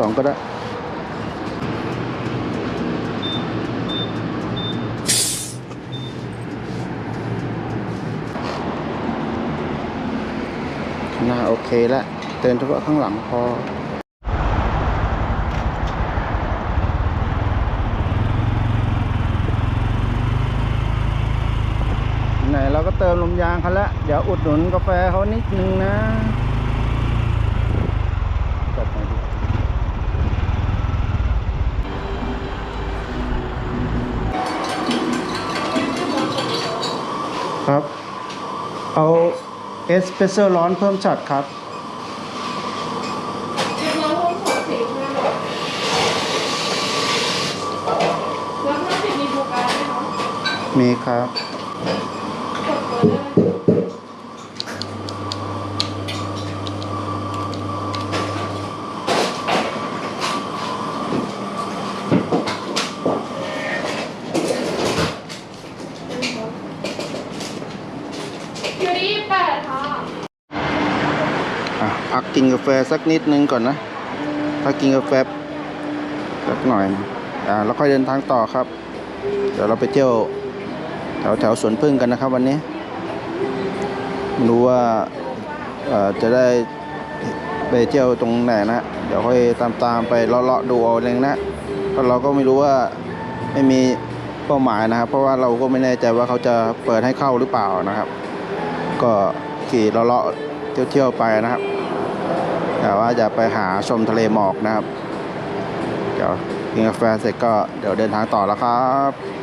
สองก็ได้น่าโอเคแล้วเตือนเฉพาะข้างหลังพอไหนเราก็เติมลมยางเขาแล้วเดี๋ยวอุดหนุนกาแฟเขานิดนึงนะจัดหน่อยดิครับ เอา เอสเปรสโซ่ร้อนเพิ่มช็อตครับเรียบร้อยห้องขอสิบนะแล้วถ้าสิบมีโปรแกรมไหมคะมีครับ กดเบอร์ได้เลยอยู่ที่แปดค่ะ อะพักกินกา แฟสักนิดนึงก่อนนะพักกินกาแฟสักหน่อยนะอ่าแล้วค่อยเดินทางต่อครับ เดี๋ยวเราไปเที่ยวแถวแถวสวนพึ่งกันนะครับวันนี้ไม่รู้ว่าเอ่อจะได้ไปเที่ยวตรงไหนนะเดี๋ยวค่อยตามตามๆไปเลาะๆดูเอาเองนะเพราะเราก็ไม่รู้ว่าไม่มีเป้าหมายนะครับ เพราะว่าเราก็ไม่แน่ใจว่าเขาจะเปิดให้เข้าหรือเปล่านะครับ ก็ขี่เลาะๆเที่ยวๆไปนะครับ แต่ว่าจะไปหาชมทะเลหมอกนะครับ เดี๋ยวกินกาแฟเสร็จก็เดี๋ยวเดินทางต่อแล้วครับ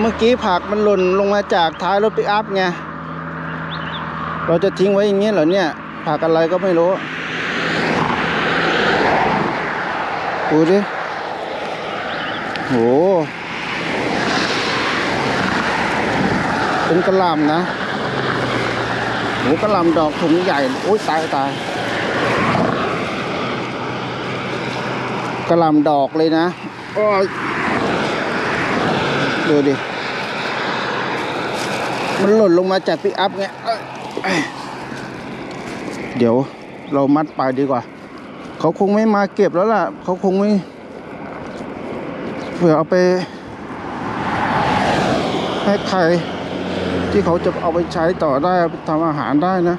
เมื่อกี้ผักมันหล่นลงมาจากท้ายรถปิกอัพไง เราจะทิ้งไว้อย่างนี้เหรอเนี่ย ผักอะไรก็ไม่รู้ดูดิโห เป็นกระลำนะโหกระลำดอกถุงใหญ่ โอ้ยตายตายกระลำดอกเลยนะโอ้ยดูดิ มันหล่นลงมาจากปิกอัพไงเอ้ยเดี๋ยวเรามัดไปดีกว่า เขาคงไม่มาเก็บแล้วล่ะ เขาคงไม่เผื่อเอาไป ให้ใคร ที่เขาจะเอาไปใช้ต่อได้ไปทำอาหารได้นะ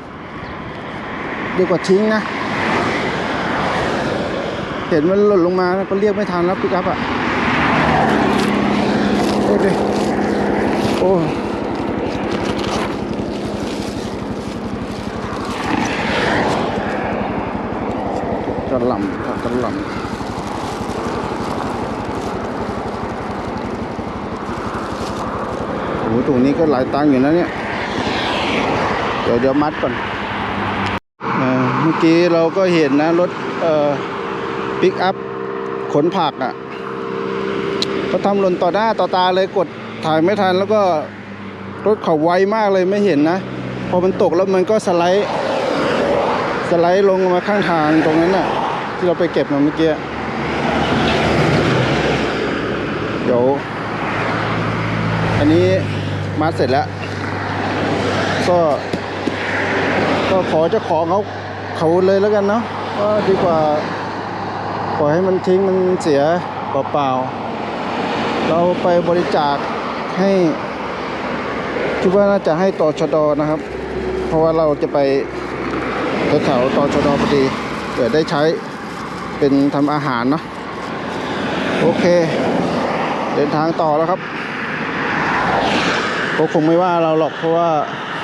ดีกว่าทิ้งนะ เห็นมันหล่นลงมาก็เรียกไม่ทันแล้วปิกอัพอะ โอ้ดิโอ้กระหล่ำครับกระหล่ำโอ้โหตรงนี้ ก็หลายตังค์อยู่นะเนี่ย เดี๋ยวเดี๋ยวมัดก่อนเมื่อกี้เราก็เห็นนะรถเอ่อปิกอัพขนผักอะเขาทำหล่นต่อหน้าต่อตาเลยกดถ่ายไม่ทัน แล้วก็รถเขาไวมากเลยไม่เห็นนะ พอมันตกแล้วมันก็สไลด์สไลด์ลงมาข้างทางตรงนั้นน่ะ ที่เราไปเก็บมาเมื่อกี้เดี๋ยวอันนี้ มาเสร็จแล้ว ก็ ก็ขอเจ้าของเขาเขาเลยแล้วกันเนาะก็ดีกว่าปล่อยให้มันทิ้งมันเสียเปล่าๆเราไปบริจาคให้คิดว่าน่าจะให้ตชดนะครับ เพราะว่าเราจะไปแถวๆตชดพอดีเกิดได้ใช้เป็นทำอาหารเนาะโอเค เดินทางต่อแล้วครับ เขาคงไม่ว่าเราหรอกเพราะว่า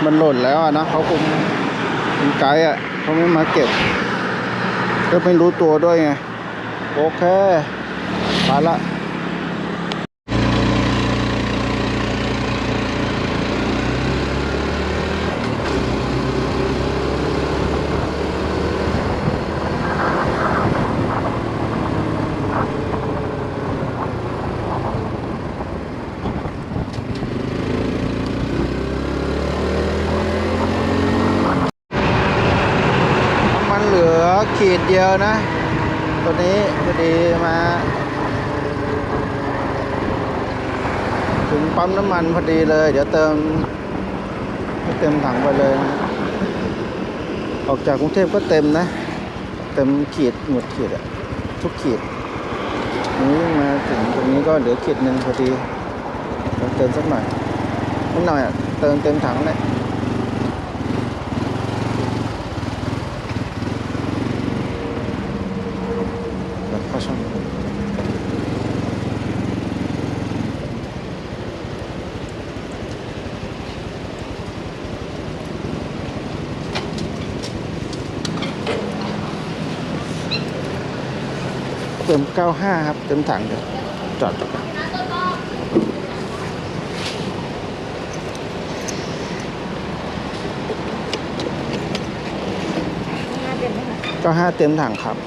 มันหล่นแล้วนะเขาคงเป็นไกด์อะเขาไม่มาเก็บ ก็ไม่รู้ตัวด้วยไงโอเคไปละ ดเดียวนะ ตัวนี้พอดีมา ถึงปั๊มน้ำมันพอดีเลย เดี๋ยวเติมให้เต็มถังไปเลยนะออกจากกรุงเทพก็เต็มนะ เต็มขีดหมดขีดอะทุกขีดนี้มาถึงตรงนี้ก็เหลือขีดหนึ่งพอดีเดี๋ยวเติมสักหน่อยนิดหน่อยอะเติมเต็มถังเลย แล้วเข้าช่องเติม95ครับเต็มถังเดี๋ยวจอดก่อน95เต็มถังครับ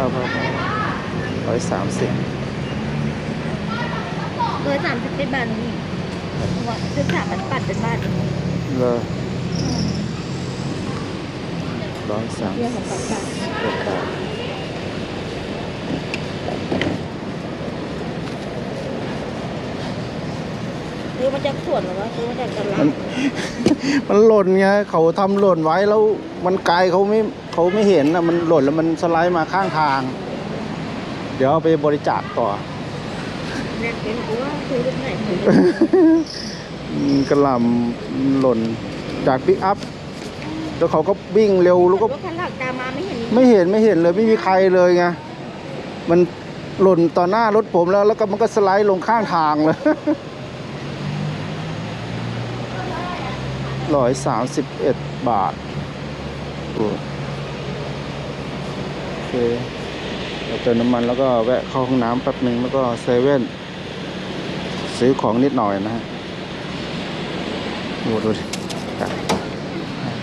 ป้าป้าร้อยสามสิบร้อยสามสิบเป็นบาทนี่ว่าคือสามมันปัดเป็นบาทเองเลยร้อยสามเรื่องของปัดบาทเอ็ดบาท ซื้อมาจากสวนหรือว่าซื้อมาจากตลามัดนมันหล่นไงเขาทำหล่นไว้แล้วมันไกลเขาไม่เขาไม่เห็นนะมันหล่นแล้วมันสไลด์มาข้างทาง เดี๋ยวเอาไปบริจาคต่อ เนี่ยเป็นกูว่าซื้อรุ่นไหนซื้ออืมกระหล่ำหล่นจากปิกอัพแล้วเขาก็วิ่งเร็วแล้วก็ รถคันหลังตามมาไม่เห็นไม่เห็นไม่เห็นเลยไม่มีใครเลยไง มันหล่นต่อหน้ารถผมแล้ว แล้วก็มันก็สไลด์ลงข้างทางเลย ร้อยสามสิบเอ็ดบาทโอ้โอเคเราเติมน้ำมันแล้วก็แวะเข้าห้องน้ำแป๊บหนึ่งแล้วก็เซเว่นซื้อของนิดหน่อยนะฮะโอ้ดูดิ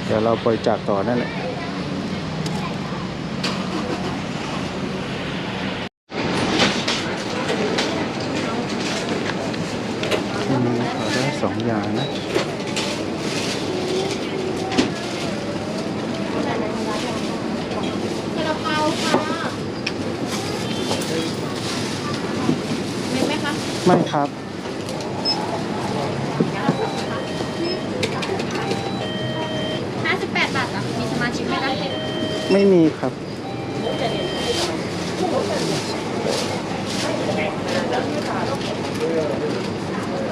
เดี๋ยวเราปล่อยจากต่อนั่นแหละ อืมขอได้สองอย่างนะ กระเพราค่ะเห็น ไหมคะไม่ครับห้าสิบแปดบาทอะมีสมาชิกไหมคะ ไม่มีครับ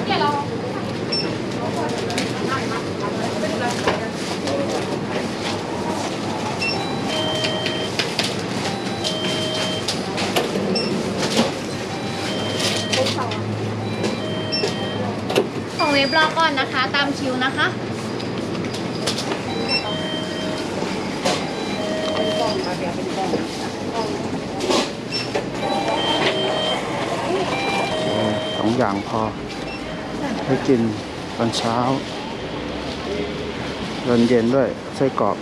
เดี๋ยวเรา รอบก่อนนะคะ ตามคิวนะคะเออสองอย่างพอ ให้กินตอนเช้าตอนเย็นด้วยไส้กรอก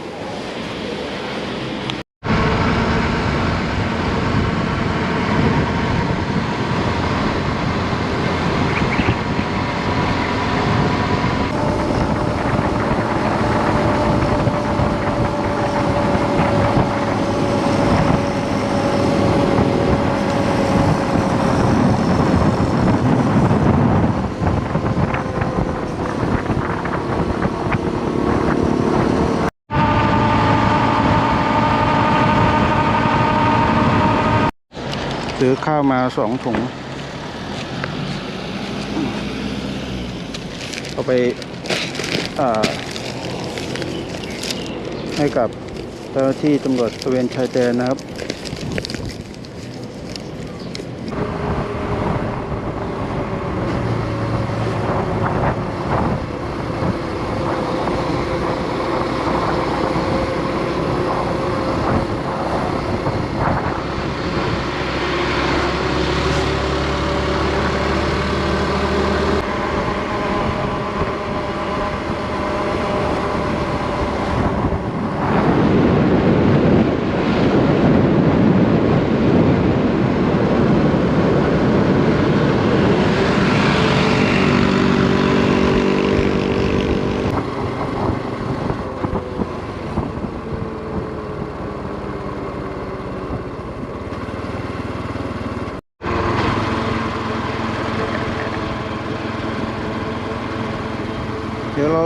ซื้อข้าวมาสองถุง เอาไปให้กับเจ้าหน้าที่ตำรวจตะเวนชายแดนนะครับ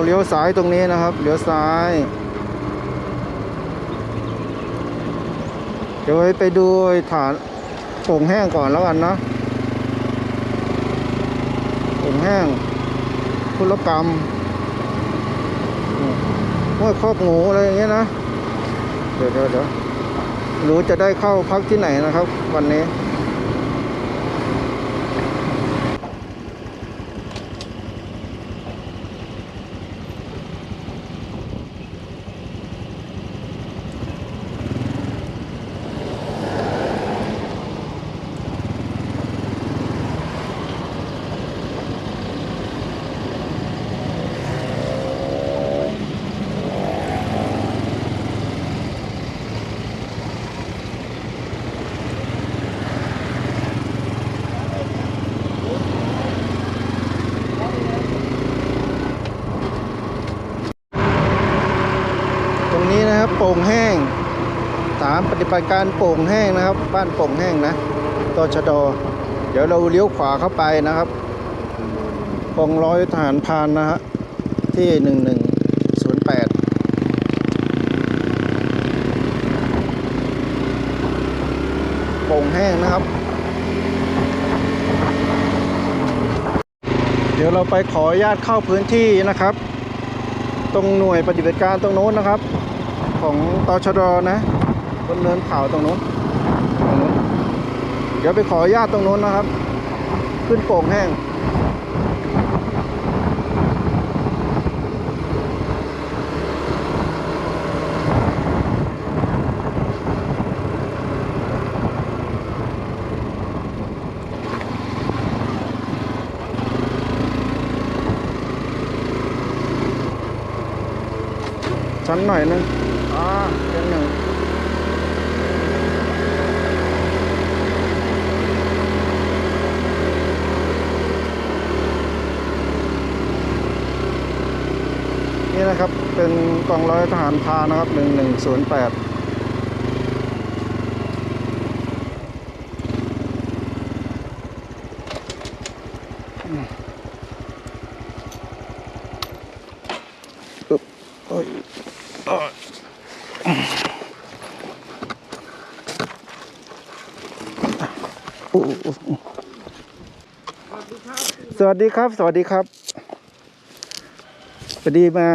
เลี้ยวซ้ายตรงนี้นะครับ เลี้ยวซ้าย เดี๋ยวไว้ไปดูฐานโป่งแห้งก่อนแล้วกันนะโป่งแห้งคุลกรรมห้วยครอกหมูอะไรอย่างเงี้ยนะ เดี๋ยวเดี๋ยวเดี๋ยวรู้จะได้เข้าพักที่ไหนนะครับ วันนี้ ตรงนี้นะครับโป่งแห้งสาม ปฏิการโป่งแห้งนะครับ บ้านโป่งแห้งนะตชดเดี๋ยวเราเลี้ยวขวาเข้าไปนะครับกองร้อยทหารพานนะฮะที่หนึ่งหนึ่งศูนย์แปดโป่งแห้งนะครับ เดี๋ยวเราไปขออนุญาตเข้าพื้นที่นะครับ ตรงหน่วยปฏิบัติการตรงโน้นนะครับ ของตชดนะ บนเนินเขาตรงโน้นตรงโน้น เดี๋ยวไปขออนุญาตตรงโน้นนะครับ ขึ้นโป่งแห้งชั้นหน่อยนึงอ่าชั้นหนึ่ง นี่นะครับเป็นกองร้อยทหารพานนะครับหนึ่งหนึ่งศูนย์แปดอึ๊บโอ้ยโอ้ยสวัสดีครับ สวัสดีครับ อดีมา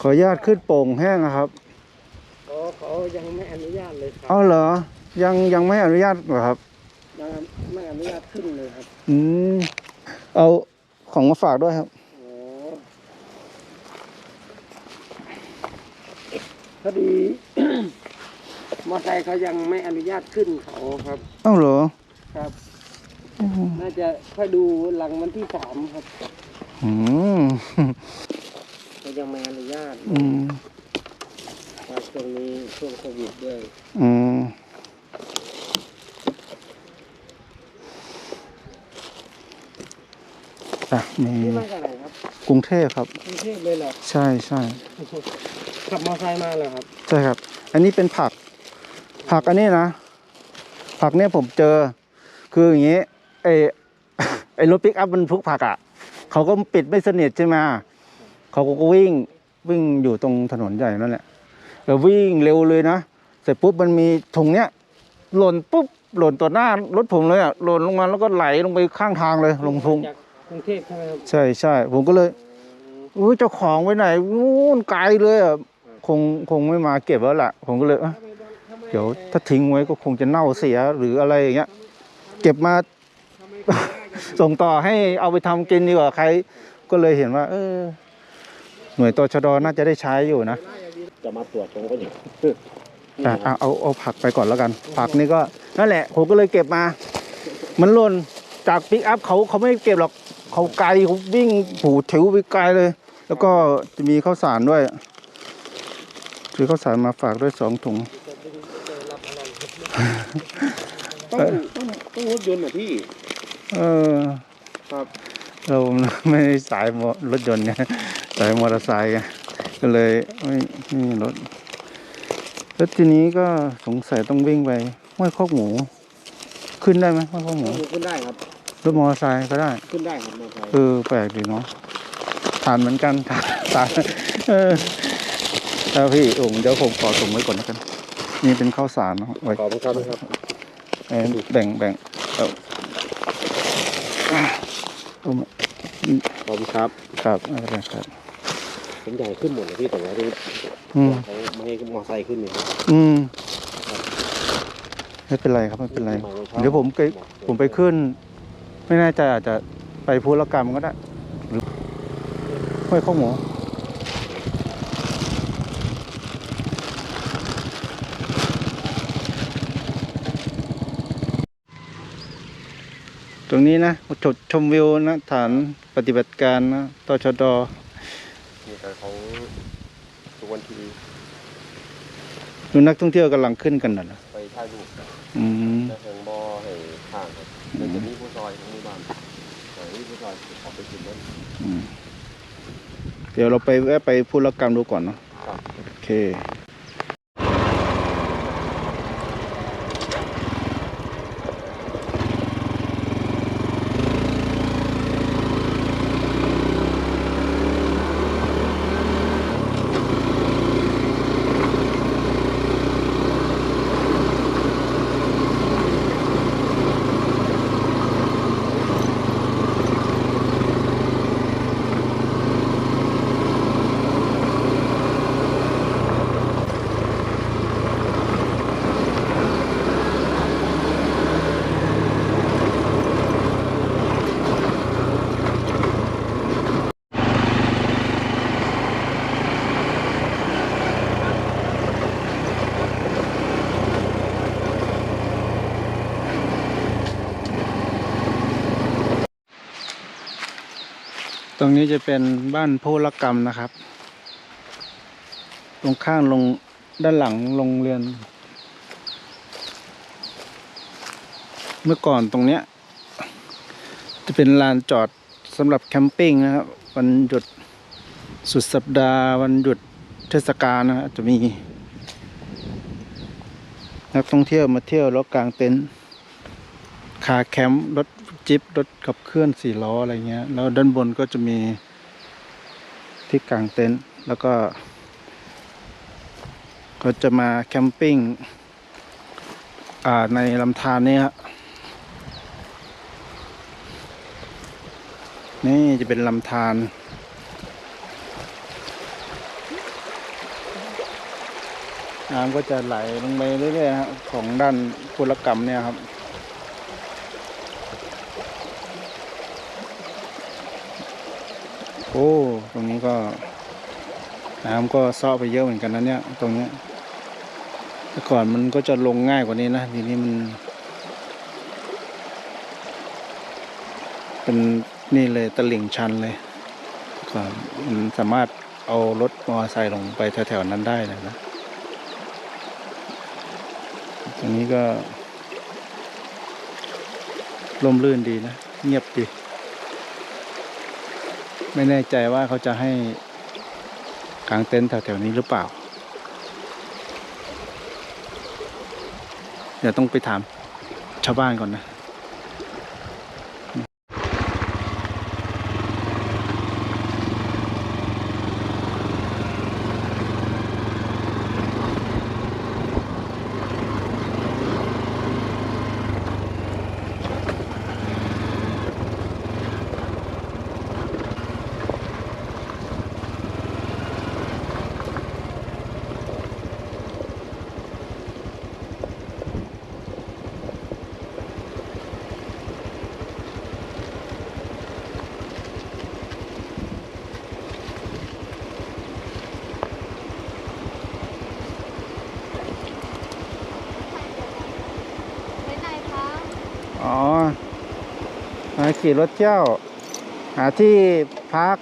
ขออนุญาตขึ้นโป่งแห้งอะครับอ๋อเขายังไม่อนุญาตเลยครับเอาเหรอ ยังยังไม่อนุญาตเหรอครับ ยังไม่อนุญาตขึ้นเลยครับอืมเอาของมาฝากด้วยครับ โอ้พอดี มอไซค์เขายังไม่อนุญาตขึ้นเขาครับ เอ้าเหรอครับ น่าจะค่อยดูหลังวันที่สามครับ อืมเขายังไม่อนุญาตอืมครับช่วงนี้ช่วงโควิดด้วย อืมอะมีนี่มาจากไหนครับกรุงเทพครับ กรุงเทพเลยเหรอ ใช่ใช่ขับมอไซค์มาเหรอครับ ใช่ครับ อันนี้เป็นผัก ผักอันนี้นะ ผักเนี่ยผมเจอ คืออย่างนี้ไอไอรถปิกอัพบรรทุกผักอะ เขาก็ปิดไม่สนิทใช่ไหมเขาก็วิ่งวิ่งอยู่ตรงถนนใหญ่นั่นแหละแล้ววิ่งเร็วเลยนะเสร็จปุ๊บมันมีถุงเนี้ยหล่นปุ๊บหล่นต่อหน้ารถผมเลยอะหล่นลงมาแล้วก็ไหลลงไปข้างทางเลยลงทุงจากกรุงเทพใช่ไหมครับใช่ใช่ผมก็เลยอุ้ยเจ้าของไปไหนนู่นไกลเลยอะคงคงไม่มาเก็บแล้วล่ะ ผมก็เลยเอ้าเดี๋ยวถ้าทิ้งไว้ก็คงจะเน่าเสียหรืออะไรอย่างเงี้ย เก็บมา ส่งต่อให้เอาไปทำกินดีกว่าใคร ก็เลยเห็นว่า เออ หน่วยตชดน่าจะได้ใช้อยู่นะจะมาตรวจผมก็อยู่อะเอาเอาเอาผักไปก่อนแล้วกัน ผักนี่ก็นั่นแหละผมก็เลยเก็บมา มันหล่นจากปิกอัพเขาเขาไม่เก็บหรอกเขาไกลเขาวิ่งผูถิวไปไกลเลย แล้วก็จะมีข้าวสารด้วยซื้อข้าวสารมาฝากด้วยสองถุงต้องต้องต้องรถยนต์เหรอพี่ เออครับเราไม่ได้สายมอรถยนต์ไงสายมอเตอร์ไซค์ไงก็เลยไม่ไม่มีรถแล้วทีนี้ก็สงสัยต้องวิ่งไปห้วยคอกหมู ขึ้นได้ไหมห้วยคอกหมูขึ้นได้ครับรถมอเตอร์ไซค์ก็ได้ ขึ้นได้ครับมอไซค์เออแปลกดีเนาะทานเหมือนกันทานทานเออแล้วพี่โองค์เดี๋ยวผมขอส่งไว้ก่อนแล้วกันนี่เป็นข้าวสารเนาะไว้ขอบคุณครับนะครับเอ่อแบ่งแบ่งเอาอะ เอามาขอบคุณครับ ครับไม่เป็นไรครับผมอยากให้ขึ้นหมดเลยพี่แต่ว่าที่อืมเขาไม่ให้มอไซค์ขึ้นเนี่ยอืมไม่เป็นไรครับไม่เป็นไร เดี๋ยวผมไปผมไปขึ้น ไม่แน่ใจอาจจะไปพูรกรรมก็ได้หรือห้วยข้าวหมู ตรงนี้นะจุดชมวิวนะฐานปฏิบัติการนะตชดมีแต่ของสุวรรณทีวีดูนักท่องเที่ยวกำลังขึ้นกันน่ะนะไปถ่ายรูปอืมแต่เชิงบ่อให้ข้างครับมันจะมีผู้ซอยของหมู่บ้านแต่นี่ผู้ซอยออกไปกินนั่นอืมเดี๋ยวเราไปแวะไปพูรกรรมดูก่อนเนาะครับโอเค รงนี้จะเป็นบ้านโพลกรรมนะครับ ตรงข้างลงด้านหลังโรงเรียน เมื่อก่อนตรงเนี้ย จะเป็นลานจอดสำหรับแคมปิ้งนะครับ วันหยุดสุดสัปดาห์ วันหยุดเทศกาลนะครับจะมีนักท่องเที่ยวมาเที่ยวแล้วกางเต็นท์คาแคมป์รถ จิ๊บรถขับเคลื่อนสี่ล้ออะไรเงี้ย แล้วด้านบนก็จะมีที่กางเต็นท์แล้วก็ ก็จะมาแคมปิ้งในลำธารเนี่ยฮะนี่จะเป็นลำธารน้ำก็จะไหลลงไปเรื่อยๆฮะของด้านพุรกรรมเนี่ยครับ โอ้ ตรงนี้ก็ น้ำก็ซ้อไปเยอะเหมือนกันนะเนี่ย ตรงเนี้ยแต่ก่อนมันก็จะลงง่ายกว่านี้นะทีนี้มัน เป็นนี่เลยตะลิ่งชันเลยก่อนมันสามารถเอารถมอเตอร์ไซค์ลงไปแถวๆนั้นได้เลยนะตรงนี้ก็ร่มรื่นดีนะ เงียบดี ไม่แน่ใจว่าเขาจะให้กางเต็นท์แถวๆนี้หรือเปล่า เดี๋ยวต้องไปถามชาวบ้านก่อนนะ ขี่รถเที่ยว หาที่พัก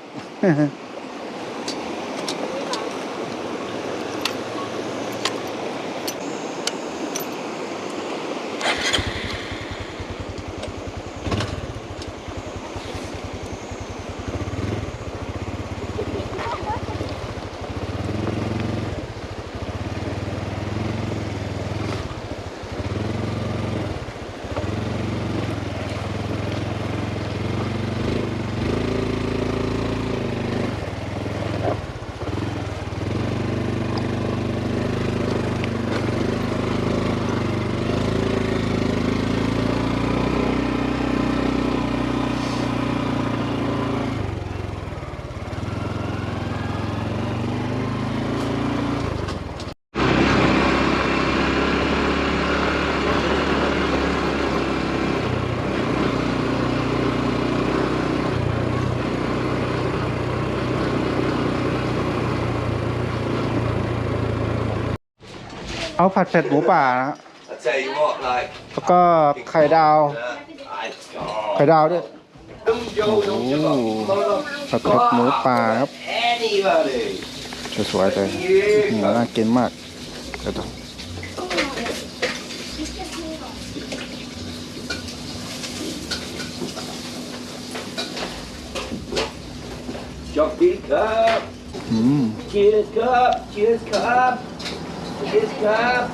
เอาผัดเผ็ดหมูป่านะฮะ I tell you what, like, แล้วก็ไข่ดาว uh, I ไข่ดาวด้วย don't go, don't give up. Mother ผัดเผ็ดหมูป่าครับ anybody. สวยๆเลยหมูน่ากินมากเดี๋ยวต้อง Jockey cup, อืม cheers cup, cheers cup, Beijo,